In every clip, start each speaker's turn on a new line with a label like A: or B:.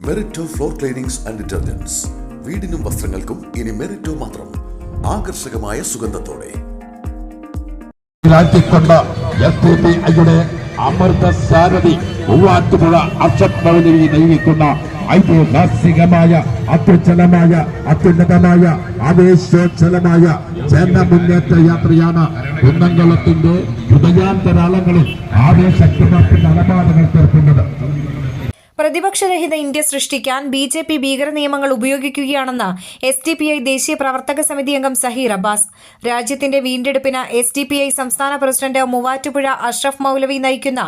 A: Merito floor cleanings and detergents വീടിനും വസ്ത്രങ്ങൾക്കും ഇനി മെറിറ്റോ മാത്രം. ആകർഷകമായ സുഗന്ധത്തോടെ. ാക്കിക്കൊണ്ട്
B: എസ് ഡി പി ഐയുടെ അമൃത സാരഥി മൂവാറ്റുപുഴ അർഷത് ഭവനിൽ നൽകിക്കുന്ന ഐതിഹാസികമായ അത്യുജ്ജലമായ അത്യുന്നതമായ ആവേശോജ്വലമായ ജനമുന്നേറ്റ യാത്രയാണ് കുന്നംകുളത്തിന്റെ ഹൃദയാന്തരാളങ്ങളിൽ ആവേശക്തമാക്കുന്ന അലപാതകൾ തീർക്കുന്നത്
C: പ്രതിപക്ഷരഹിത ഇന്ത്യ സൃഷ്ടിക്കാൻ ബി ജെ പി ഭീകര നിയമങ്ങൾ ഉപയോഗിക്കുകയാണെന്ന് എസ് ഡി പി ഐ ദേശീയ പ്രവർത്തക സമിതി അംഗം സഹീർ അബ്ബാസ്. രാജ്യത്തിന്റെ വീണ്ടെടുപ്പിന് എസ് ഡി പി ഐ സംസ്ഥാന പ്രസിഡന്റ് മൂവാറ്റുപുഴ അഷ്റഫ് മൗലവി നയിക്കുന്ന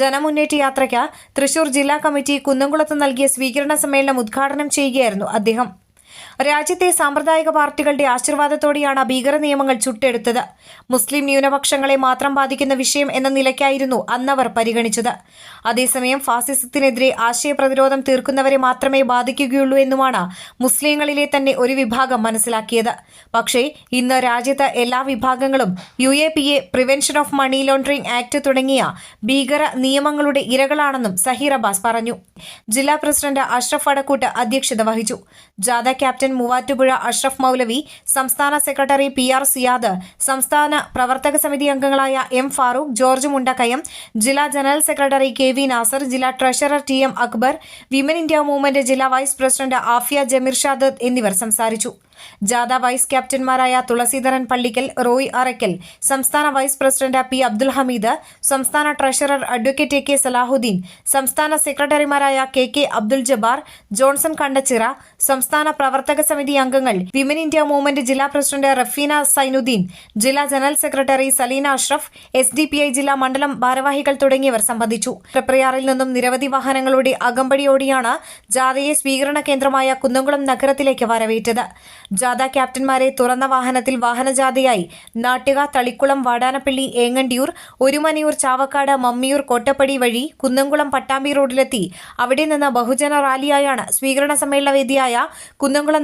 C: ജനമുന്നേറ്റ യാത്രയ്ക്ക് തൃശൂർ ജില്ലാ കമ്മിറ്റി കുന്നംകുളത്ത് നൽകിയ സ്വീകരണ സമ്മേളനം ഉദ്ഘാടനം ചെയ്യുകയായിരുന്നു അദ്ദേഹം. രാജ്യത്തെ സാമ്പ്രദായിക പാർട്ടികളുടെ ആശീർവാദത്തോടെയാണ് ഭീകര നിയമങ്ങൾ ചുട്ടെടുത്തത്. മുസ്ലിം ന്യൂനപക്ഷങ്ങളെ മാത്രം ബാധിക്കുന്ന വിഷയം എന്ന നിലയ്ക്കായിരുന്നു അന്നവർ പരിഗണിച്ചത്. അതേസമയം ഫാസിസത്തിനെതിരെ ആശയപ്രതിരോധം തീർക്കുന്നവരെ മാത്രമേ ബാധിക്കുകയുള്ളൂ എന്നുമാണ് മുസ്ലിങ്ങളിലെ തന്നെ ഒരു വിഭാഗം മനസ്സിലാക്കിയത്. പക്ഷേ ഇന്ന് രാജ്യത്ത് എല്ലാ വിഭാഗങ്ങളും U A P A prevention of money laundering act തുടങ്ങിയ ഭീകര നിയമങ്ങളുടെ ഇരകളാണെന്നും സഹീർ അബ്ബാസ് പറഞ്ഞു. ജില്ലാ പ്രസിഡന്റ് അഷ്റഫ് അടക്കൂട്ട് അധ്യക്ഷത വഹിച്ചു. ജാഥ ക്യാപ്റ്റൻ മൂവാറ്റുപുഴ അഷ്റഫ് മൗലവി സംസ്ഥാന സെക്രട്ടറി പി ആർ സിയാദ് സംസ്ഥാന പ്രവർത്തക സമിതി അംഗങ്ങളായ എം ഫാറൂഖ് ജോർജ് മുണ്ടക്കയം ജില്ലാ general secretary K V Nasar ജില്ലാ treasurer T M Akbar women India movement ജില്ലാ വൈസ് പ്രസിഡന്റ് ആഫിയ ജമീർ ഷാദത്ത് എന്നിവർ സംസാരിച്ചു. ജാഥ വൈസ് ക്യാപ്റ്റന്മാരായ തുളസീധരൻ പള്ളിക്കൽ റോയ് അറയ്ക്കൽ സംസ്ഥാന vice president P Abdul Hameed സംസ്ഥാന ട്രഷറർ അഡ്വക്കേറ്റ് കെ സലാഹുദ്ദീൻ സംസ്ഥാന സെക്രട്ടറിമാരായ K K Abdul Jabbar Johnson Kandachira സംസ്ഥാന പ്രവർത്തക സമിതി അംഗങ്ങൾ. വിമൻ ഇന്ത്യ മൂവ്മെന്റ് ജില്ലാ പ്രസിഡന്റ് റഫീന സൈനുദ്ദീൻ ജില്ലാ general secretary Saleena Ashraf S D P I ജില്ലാ മണ്ഡലം ഭാരവാഹികൾ തുടങ്ങിയവർ സംബന്ധിച്ചു. ട്രിപ്രയാറിൽ നിന്നും നിരവധി വാഹനങ്ങളുടെ അകമ്പടിയോടെയാണ് ജാഥയെ സ്വീകരണ കേന്ദ്രമായ കുന്നംകുളം നഗരത്തിലേക്ക് വരവേറ്റത്. ജാഥ ക്യാപ്റ്റന്മാരെ തുറന്ന വാഹനത്തിൽ വാഹനജാഥയായി നാട്ടുക തളിക്കുളം വാടാനപ്പള്ളി ഏങ്ങണ്ടിയൂർ ഒരുമനിയൂർ ചാവക്കാട് മമ്മിയൂർ കോട്ടപ്പടി വഴി കുന്നംകുളം പട്ടാമ്പി റോഡിലെത്തി. അവിടെ നിന്ന് ബഹുജന റാലിയായാണ് സ്വീകരണ സമ്മേളന വേദിയായ കുന്നംകുളം